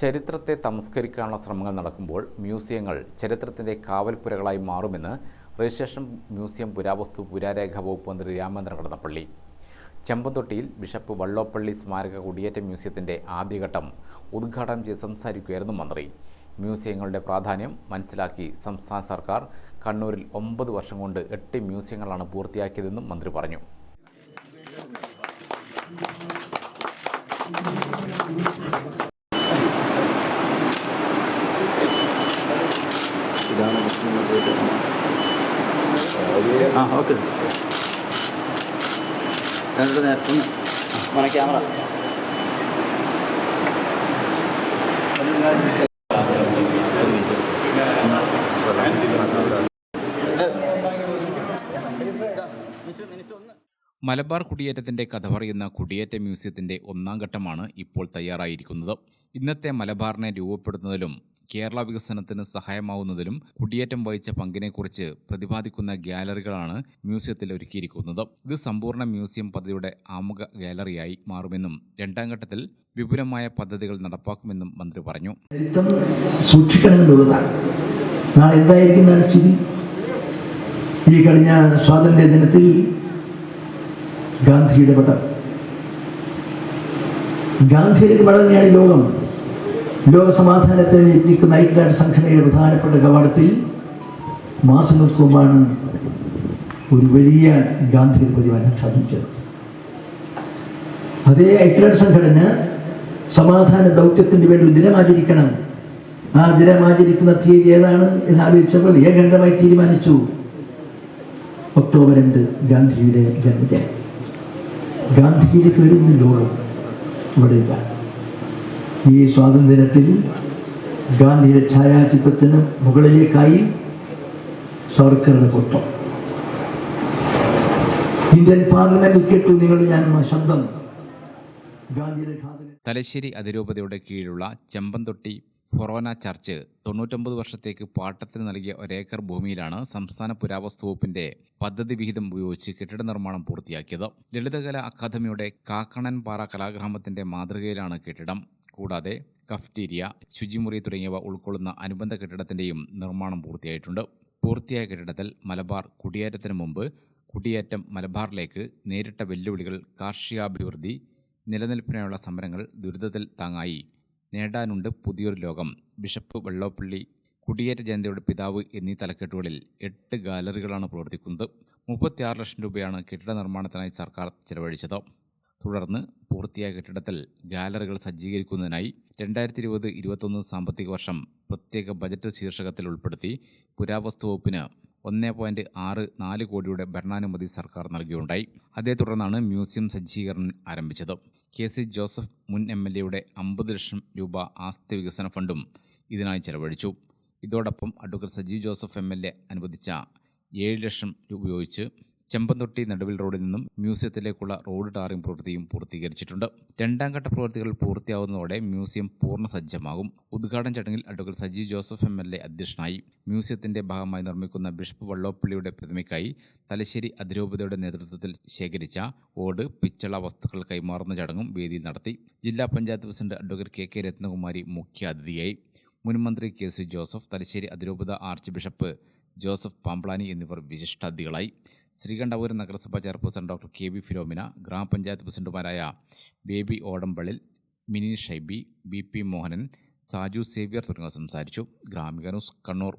ചരിത്രത്തെ തമസ്കരിക്കാനുള്ള ശ്രമങ്ങൾ നടക്കുമ്പോൾ മ്യൂസിയങ്ങൾ ചരിത്രത്തിന്റെ കാവൽപ്പുരകളായി മാറുമെന്ന് രജിസ്ട്രേഷൻ മ്യൂസിയം പുരാവസ്തു പുരാരേഖ വകുപ്പ് മന്ത്രി രാമചന്ദ്രൻ കടന്നപ്പള്ളി. ചെമ്പന്തൊട്ടിയിൽ ബിഷപ്പ് വള്ളോപ്പള്ളി സ്മാരക കുടിയേറ്റ മ്യൂസിയത്തിന്റെ ആദ്യഘട്ടം ഉദ്ഘാടനം ചെയ്ത് സംസാരിക്കുകയായിരുന്നു മന്ത്രി. മ്യൂസിയങ്ങളുടെ പ്രാധാന്യം മനസ്സിലാക്കി സംസ്ഥാന സർക്കാർ കണ്ണൂരിൽ ഒമ്പത് വർഷം കൊണ്ട് എട്ട് മ്യൂസിയങ്ങളാണ് പൂർത്തിയാക്കിയതെന്നും മന്ത്രി പറഞ്ഞു. ഇതാണ് ആ ഓക്കെ. രണ്ട് നേരത്തെ മന ക്യാമറ. മലബാർ കുടിയേറ്റത്തിന്റെ കഥ പറയുന്ന കുടിയേറ്റ മ്യൂസിയത്തിന്റെ ഒന്നാം ഘട്ടമാണ് ഇപ്പോൾ തയ്യാറായിരിക്കുന്നത്. ഇന്നത്തെ മലബാറിനെ രൂപപ്പെടുത്തുന്നതിലും കേരള വികസനത്തിന് സഹായമാവുന്നതിലും കുടിയേറ്റം വഹിച്ച പങ്കിനെക്കുറിച്ച് പ്രതിപാദിക്കുന്ന ഗാലറികളാണ് മ്യൂസിയത്തിൽ ഒരുക്കിയിരിക്കുന്നത്. ഇത് സമ്പൂർണ മ്യൂസിയം പദ്ധതിയുടെ ആമുഖ ഗാലറിയായി മാറുമെന്നും രണ്ടാം ഘട്ടത്തിൽ വിപുലമായ പദ്ധതികൾ നടപ്പാക്കുമെന്നും മന്ത്രി പറഞ്ഞു. സൂക്ഷിക്കണമെന്നുള്ളതാണ്. ഈ കഴിഞ്ഞ സ്വാതന്ത്ര്യ ദിനത്തിൽ ഗാന്ധിയുടെ പടം. ഗാന്ധിയുടെ പടങ്ങനെയാണ് ലോകം ലോക. സമാധാനത്തെ യജ്ഞിക്കുന്ന ഐക്യരാഷ്ട്ര സംഘടനയുടെ പ്രധാനപ്പെട്ട കവാടത്തിൽ മാസങ്ങൾക്ക് മുമ്പാണ് ഒരു വലിയ ഗാന്ധിയുടെ പരിപാടി സാധിച്ചത് അതേ ഐക്യരാഷ്ട്ര സംഘടന സമാധാന ദൗത്യത്തിന് വേണ്ടി ദിനം ആചരിക്കണം. ആ ദിനം ആചരിക്കുന്ന തീയതി ഏതാണ് എന്ന് ആലോചിച്ചപ്പോൾ ഏകണ്ഠമായി തീരുമാനിച്ചു. ഒക്ടോബർ രണ്ട് ഗാന്ധിജിയുടെ ജന്മദിനം. ഗാന്ധിജിയിലേക്ക് വരുന്ന ലോകം ഇവിടെ ഇല്ല ഈ സ്വാതന്ത്ര്യത്തിൽ ഗാന്ധിയുടെ ഛായാചിത്രത്തിന് മുകളിലേക്കായി സവർക്കറുടെ ഫോട്ടോ ഇന്ത്യൻ പാർലമെന്റിൽ കേട്ടു നിങ്ങൾ ഞാൻ ശബ്ദം. തലശ്ശേരി അതിരൂപതയുടെ കീഴിലുള്ള ചെമ്പന്തൊട്ടി ഫൊറോന ചർച്ച് തൊണ്ണൂറ്റൊമ്പത് വർഷത്തേക്ക് പാട്ടത്തിന് നൽകിയ ഒരേക്കർ ഭൂമിയിലാണ് സംസ്ഥാന പുരാവസ്തു വകുപ്പിന്റെ പദ്ധതി വിഹിതം ഉപയോഗിച്ച് കെട്ടിട നിർമ്മാണം പൂർത്തിയാക്കിയത്. ലളിതകല അക്കാദമിയുടെ കാക്കണൻപാറ കലാഗ്രാമത്തിന്റെ മാതൃകയിലാണ് കെട്ടിടം. കൂടാതെ കഫ്റ്റീരിയ ശുചിമുറി തുടങ്ങിയവ ഉൾക്കൊള്ളുന്ന അനുബന്ധ കെട്ടിടത്തിന്റെയും നിർമ്മാണം പൂർത്തിയായിട്ടുണ്ട്. പൂർത്തിയായ കെട്ടിടത്തിൽ മലബാർ കുടിയേറ്റത്തിന് മുമ്പ് കുടിയേറ്റം മലബാറിലേക്ക് നേരിട്ട വെല്ലുവിളികൾ കാർഷികാഭിവൃദ്ധി നിലനിൽപ്പിനായുള്ള സമരങ്ങൾ ദുരിതത്തിൽ താങ്ങായി. നേടാനുണ്ട് പുതിയൊരു ലോകം. ബിഷപ്പ് വെള്ളോപ്പള്ളി കുടിയേറ്റ ജനതയുടെ പിതാവ് എന്നീ തലക്കെട്ടുകളിൽ എട്ട് ഗാലറികളാണ് പ്രവർത്തിക്കുന്നത്. മുപ്പത്തിയാറ് ലക്ഷം രൂപയാണ് കെട്ടിട നിർമ്മാണത്തിനായി സർക്കാർ ചെലവഴിച്ചത്. തുടർന്ന് പൂർത്തിയായ കെട്ടിടത്തിൽ ഗാലറികൾ സജ്ജീകരിക്കുന്നതിനായി രണ്ടായിരത്തി ഇരുപത് ഇരുപത്തൊന്ന് സാമ്പത്തിക വർഷം പ്രത്യേക ബജറ്റ് ശീർഷകത്തിൽ ഉൾപ്പെടുത്തി പുരാവസ്തു വകുപ്പിന് ഒന്നേ പോയിന്റ് ആറ് നാല് കോടിയുടെ ഭരണാനുമതി സർക്കാർ നൽകിയുണ്ടായി. അതേ തുടർന്നാണ് മ്യൂസിയം സജ്ജീകരണം ആരംഭിച്ചത്. കെ സി ജോസഫ് മുൻ എം എൽ എയുടെ അമ്പത് ലക്ഷം രൂപ ആസ്തി വികസന ഫണ്ടും ഇതിനായി ചെലവഴിച്ചു. ഇതോടൊപ്പം advocate Saji Joseph M L A അനുവദിച്ച ഏഴ് ലക്ഷം രൂപ ഉപയോഗിച്ച് ചെമ്പന്തൊട്ടി നടുവിൽ റോഡിൽ നിന്നും മ്യൂസിയത്തിലേക്കുള്ള റോഡ് ടാറിംഗ് പ്രവൃത്തിയും പൂർത്തീകരിച്ചിട്ടുണ്ട്. രണ്ടാം ഘട്ട പ്രവൃത്തികൾ പൂർത്തിയാവുന്നതോടെ മ്യൂസിയം പൂർണ സജ്ജമാകും ഉദ്ഘാടന ചടങ്ങിൽ advocate Saji Joseph M L A അധ്യക്ഷനായി മ്യൂസിയത്തിന്റെ ഭാഗമായി നിർമ്മിക്കുന്ന ബിഷപ്പ് വള്ളോപ്പള്ളിയുടെ പ്രതിമയ്ക്കായി തലശ്ശേരി അതിരൂപതയുടെ നേതൃത്വത്തിൽ ശേഖരിച്ച ഓട് പിച്ചള വസ്തുക്കൾ കൈമാറുന്ന ചടങ്ങും വേദിയിൽ നടത്തി. ജില്ലാ panchayat president advocate K K Ratnakumari മുഖ്യാതിഥിയായി. മുൻമന്ത്രി കെ സി ജോസഫ് തലശ്ശേരി അതിരൂപത ആർച്ച് ബിഷപ്പ് ജോസഫ് പാംപ്ലാനി എന്നിവർ വിശിഷ്ടാതിഥികളായി ശ്രീകണ്ഠപുരം നഗരസഭാ chairperson doctor K V Philomina ഗ്രാമപഞ്ചായത്ത് പ്രസിഡന്റുമാരായ ബേബി ഓടമ്പളിൽ മിനി ഷൈബി ബി പി മോഹനൻ സാജു സേവ്യർ തുടങ്ങിയവർ സംസാരിച്ചു. ഗ്രാമിക ന്യൂസ് കണ്ണൂർ.